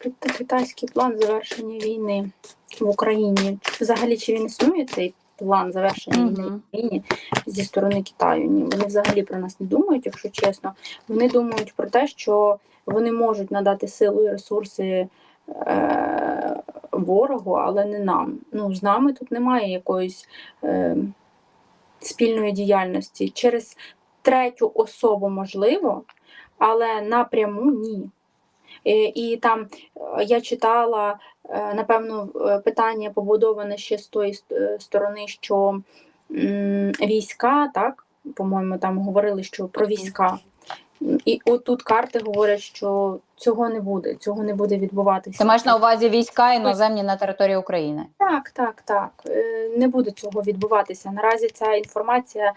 Кит- Китайський план завершення війни в Україні. Взагалі, чи він існує цей план завершення війни в Україні зі сторони Китаю? Ні, вони взагалі про нас не думають, якщо чесно. Вони думають про те, що вони можуть надати силу і ресурси е- ворогу, але не нам. Ну, з нами тут немає якоїсь е- спільної діяльності. Через третю особу можливо, але напряму ні. Е, І там е, я читала, е, напевно, питання побудоване ще з тої сторони, що м, війська, так, по-моєму, там говорили, що про війська. І отут карти говорять, що цього не буде, цього не буде відбуватися. Ти маєш на увазі війська іноземні на території України? Так, так, так. Не буде цього відбуватися. Наразі ця інформація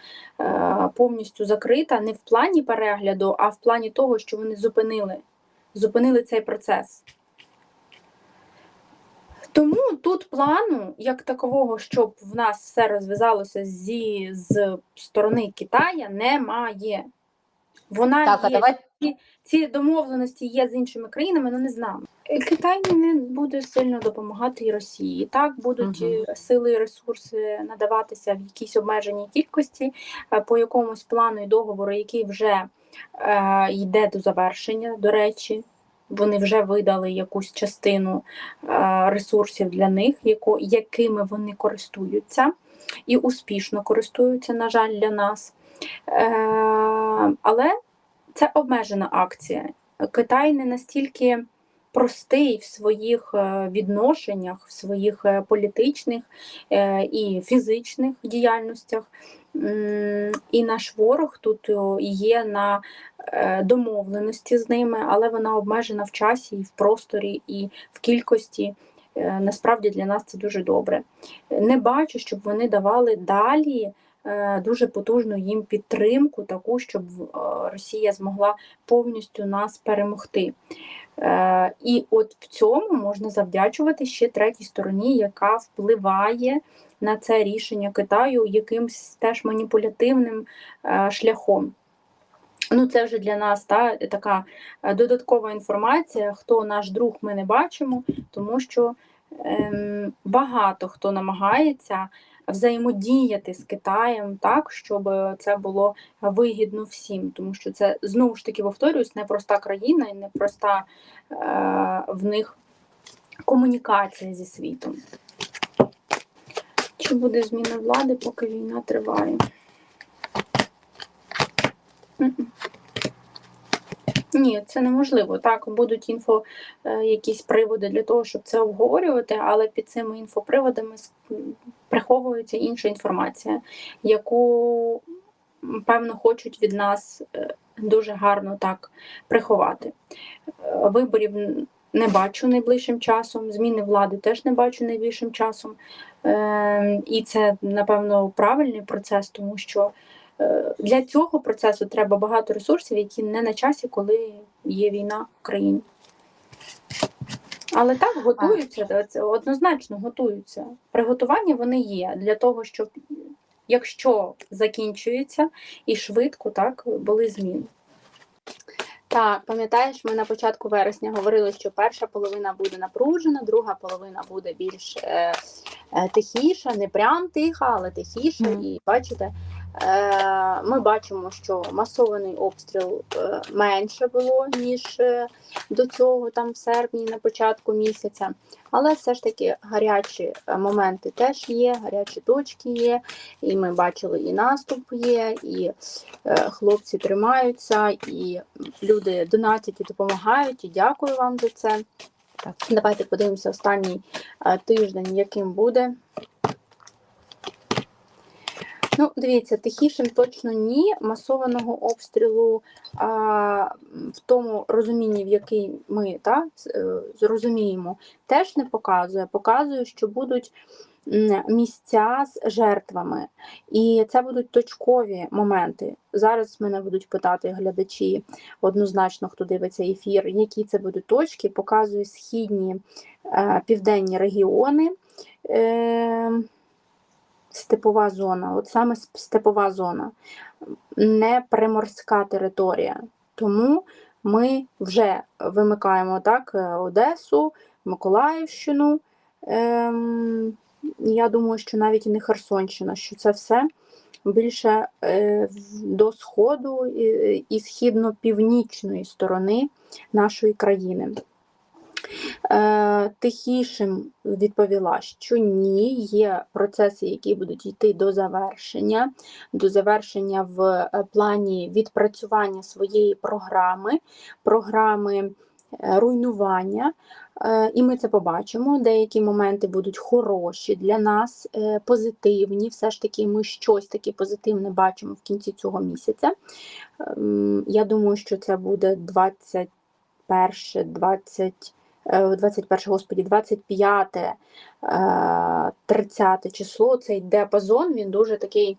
повністю закрита не в плані перегляду, а в плані того, що вони зупинили, зупинили цей процес. Тому тут плану, як такового, щоб в нас все розв'язалося зі з сторони Китая, немає. Вона Так, а є давай ці домовленості є з іншими країнами, але не з нами. Китай не буде сильно допомагати і Росії. Так будуть е, сили і ресурси надаватися в якійсь обмеженій кількості е, по якомусь плану і договору, який вже йде до завершення. До речі, вони вже видали якусь частину е, ресурсів для них, якими вони користуються, і успішно користуються, на жаль, для нас. Е, але це обмежена акція. Китай не настільки простий в своїх е, відношеннях, в своїх е, політичних е, і фізичних діяльностях. М, І наш ворог тут є на е, домовленості з ними, але вона обмежена в часі, і в просторі, і в кількості. Е, Насправді для нас це дуже добре. Не бачу, щоб вони давали далі е, дуже потужну їм підтримку, таку, щоб е, Росія змогла повністю нас перемогти. Е, І от в цьому можна завдячувати ще третій стороні, яка впливає на це рішення Китаю якимсь теж маніпулятивним е, шляхом. Ну, це вже для нас та, така е, додаткова інформація. Хто наш друг, ми не бачимо, тому що ем, багато хто намагається взаємодіяти з Китаєм так, щоб це було вигідно всім, тому що це знову ж таки повторюсь, непроста країна і непроста е, в них комунікація зі світом. Чи буде зміна влади, поки війна триває? Ні, це неможливо. Так, будуть інфо е, якісь приводи для того, щоб це обговорювати, але під цими інфоприводами приховується інша інформація, яку, певно, хочуть від нас е, дуже гарно так приховати. Е, Виборів не бачу найближчим часом, зміни влади теж не бачу найближчим часом. Е, І це, напевно, правильний процес, тому що е, для цього процесу треба багато ресурсів, які не на часі, коли є війна в країні. Але так готуються, це однозначно готуються. Приготування вони є для того, щоб якщо закінчується і швидко, так були зміни. Так, пам'ятаєш, ми на початку вересня говорили, що перша половина буде напружена, друга половина буде більш е, е, тихіша, не прям тиха, але тихіша. Мгм. І бачите, ми бачимо, що масований обстріл е, менше було, ніж е, до цього, там в серпні, на початку місяця. Але все ж таки гарячі е, моменти теж є, гарячі точки є, і ми бачили, і наступ є, і е, хлопці тримаються, і люди донатять і допомагають. І дякую вам за це. Так. Давайте подивимося останній е, тиждень, яким буде. Ну, дивіться, тихішим точно ні. Масованого обстрілу а, в тому розумінні, в який ми та, е, зрозуміємо, теж не показує. Показує, що будуть місця з жертвами. І це будуть точкові моменти. Зараз мене будуть питати глядачі однозначно, хто дивиться ефір, які це будуть точки. Показую східні е, південні регіони. Е, степова зона, от саме степова зона, не приморська територія. Тому ми вже вимикаємо так е, Одесу, Миколаївщину. Ем, я думаю, що навіть і не Херсонщина, що це все більше е, до сходу і, і східно-північної сторони нашої країни. Е, Тихішим відповіла, що ні, є процеси, які будуть йти до завершення, до завершення в е, плані відпрацювання своєї програми, програми е, руйнування. І ми це побачимо. Деякі моменти будуть хороші для нас, позитивні. Все ж таки, ми щось таке позитивне бачимо в кінці цього місяця. Ем, Я думаю, що це буде 21, 20 е, 21, господі, 25, е, 30 число, цей діапазон, він дуже такий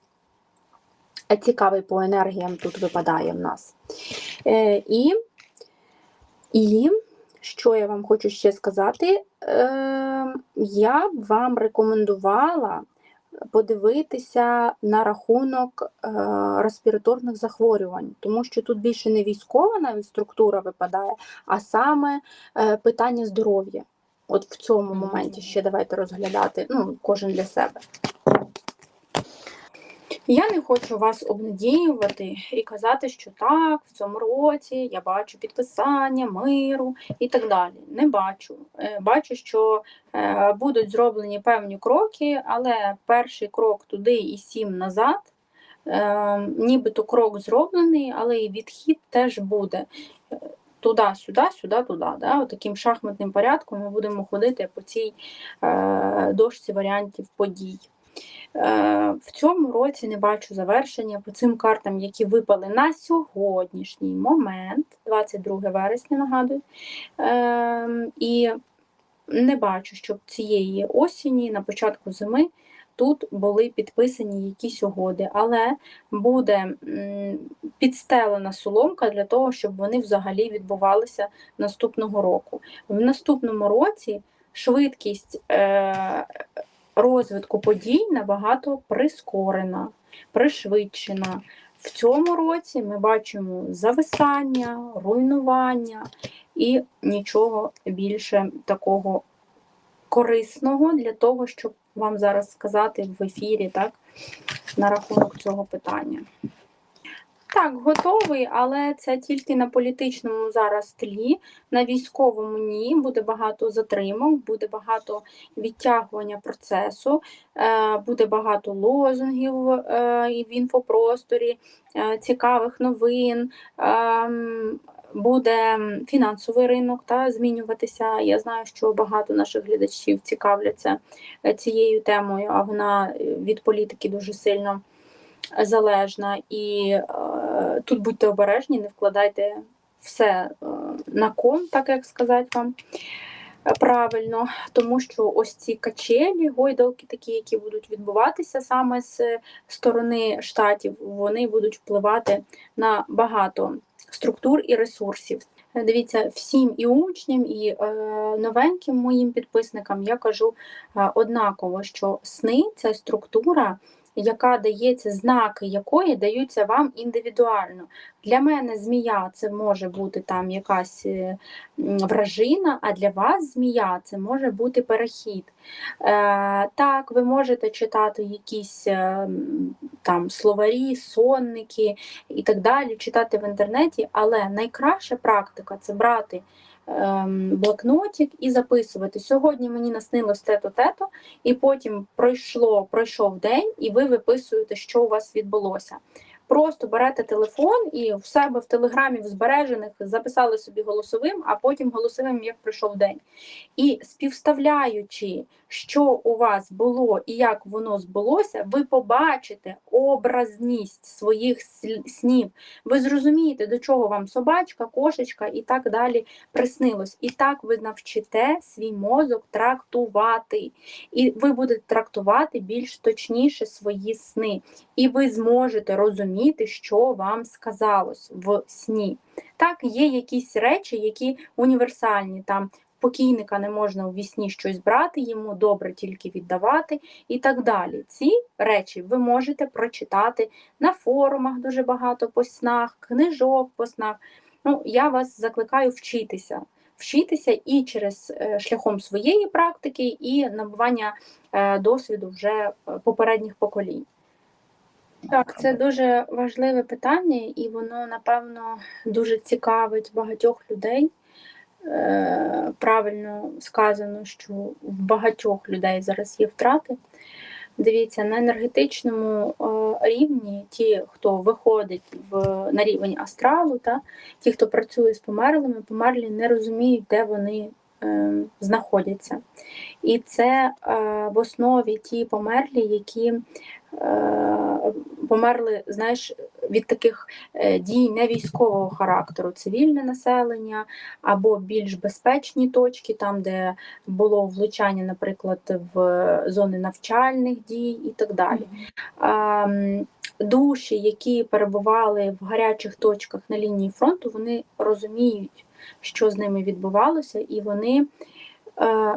е, цікавий по енергіям тут випадає в нас. Е, І, і що я вам хочу ще сказати, е, я б вам рекомендувала подивитися на рахунок е, респіраторних захворювань, тому що тут більше не військова навіть структура випадає, а саме е, питання здоров'я. От в цьому моменті ще давайте розглядати, ну, кожен для себе. Я не хочу вас обнадіювати і казати, що так, в цьому році я бачу підписання миру і так далі. Не бачу. Е, Бачу, що е, будуть зроблені певні кроки, але перший крок туди і сім назад. Е, Нібито крок зроблений, але і відхід теж буде. Туди, сюди, сюди, туди. Да? Таким шахматним порядком ми будемо ходити по цій е, дошці варіантів подій. Е, В цьому році не бачу завершення по цим картам, які випали на сьогоднішній момент, 22 вересня, нагадую. Е, І не бачу, щоб цієї осені, на початку зими, тут були підписані якісь угоди, але буде підстелена соломка для того, щоб вони взагалі відбувалися наступного року. В наступному році швидкість е, розвитку подій набагато прискорена, пришвидшена. В цьому році ми бачимо зависання, руйнування і нічого більше такого корисного для того, щоб вам зараз сказати в ефірі, так, на рахунок цього питання. Так, готовий, але це тільки на політичному зараз тлі, на військовому ні. Буде багато затримок, буде багато відтягування процесу, е, буде багато лозунгів е, в інфопросторі, е, цікавих новин. ем, Буде фінансовий ринок та змінюватися. Я знаю, що багато наших глядачів цікавляться цією темою, а вона від політики дуже сильно залежна. І тут будьте обережні, не вкладайте все е, на кон, так як сказати вам е, правильно, тому що ось ці качелі, гойдалки, такі, які будуть відбуватися саме з сторони штатів, вони будуть впливати на багато структур і ресурсів. Е, Дивіться, всім і учням, і е, новеньким моїм підписникам я кажу е, однаково, що сни це структура, яка дається, знаки якої даються вам індивідуально. Для мене змія це може бути там якась е, вражина, а для вас змія це може бути перехід. Е, так, ви можете читати якісь е, там словарі, сонники і так далі, читати в інтернеті, але найкраща практика це брати блокнотик і записувати. Сьогодні мені наснилось те-то, те-то, і потім пройшло, пройшов день, і ви виписуєте, що у вас відбулося. Просто берете телефон і в себе в телеграмі в збережених записали собі голосовим, а потім голосовим, як пройшов день. І співставляючи, що у вас було і як воно збулося, ви побачите образність своїх снів. Ви зрозумієте, до чого вам собачка, кошечка і так далі приснилось. І так ви навчите свій мозок трактувати. І ви будете трактувати більш точніше свої сни. І ви зможете розуміти, що вам сказалось в сні. Так, є якісь речі, які універсальні. Там покійника не можна у вісні щось брати, йому добре тільки віддавати і так далі. Ці речі ви можете прочитати на форумах дуже багато по снах, книжок по снах. Ну, я вас закликаю вчитися. Вчитися і через е, шляхом своєї практики, і набування е, досвіду вже е, попередніх поколінь. Так, це дуже важливе питання, і воно, напевно, дуже цікавить багатьох людей. Е, Правильно сказано, що в багатьох людей зараз є втрати. Дивіться, на енергетичному е, рівні ті, хто виходить в, на рівень астралу, та, ті, хто працює з померлими, померлі не розуміють, де вони е, знаходяться. І це е, в основі ті померлі, які померли, знаєш, від таких е, дій не військового характеру, цивільне населення або більш безпечні точки, там, де було влучання, наприклад, в зони навчальних дій і так далі. Душі, які перебували в гарячих точках на лінії фронту, вони розуміють, що з ними відбувалося, і вони е,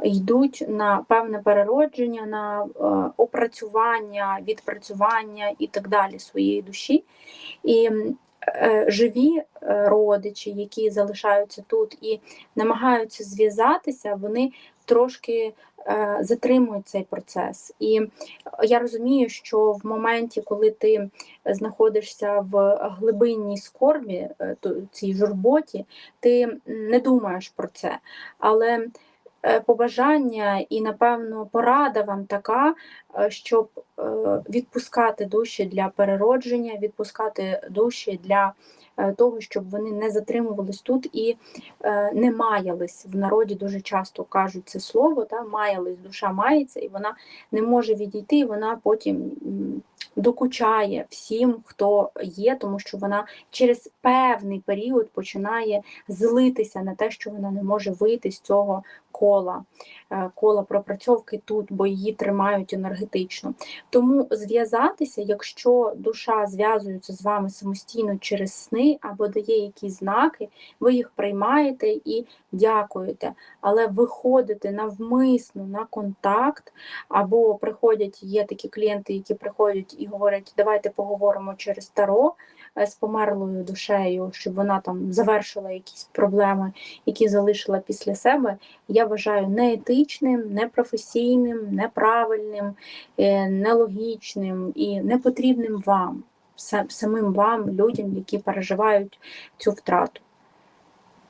йдуть на певне переродження, на е, опрацювання, відпрацювання і так далі своєї душі. І е, живі е, родичі, які залишаються тут і намагаються зв'язатися, вони трошки е, затримують цей процес. І я розумію, що в моменті, коли ти знаходишся в глибинній скорбі, е, цій журботі, ти не думаєш про це. Але е, побажання і, напевно, порада вам така, е, щоб е, відпускати душі для переродження, відпускати душі для е, того, щоб вони не затримувались тут і е, не маялись. В народі дуже часто кажуть це слово, та, маялись, душа мається, і вона не може відійти, і вона потім докучає всім, хто є, тому що вона через певний період починає злитися на те, що вона не може вийти з цього кола, е, кола пропрацьовки тут, бо її тримають енергетично. Тому зв'язатися, якщо душа зв'язується з вами самостійно через сни або дає якісь знаки, ви їх приймаєте і дякуєте, але виходити навмисно на контакт, або приходять, є такі клієнти, які приходять і говорять, давайте поговоримо через таро е, з померлою душею, щоб вона там завершила якісь проблеми, які залишила після себе. Я вважаю неетичним, непрофесійним, неправильним, е, нелогічним і непотрібним вам, самим вам, людям, які переживають цю втрату.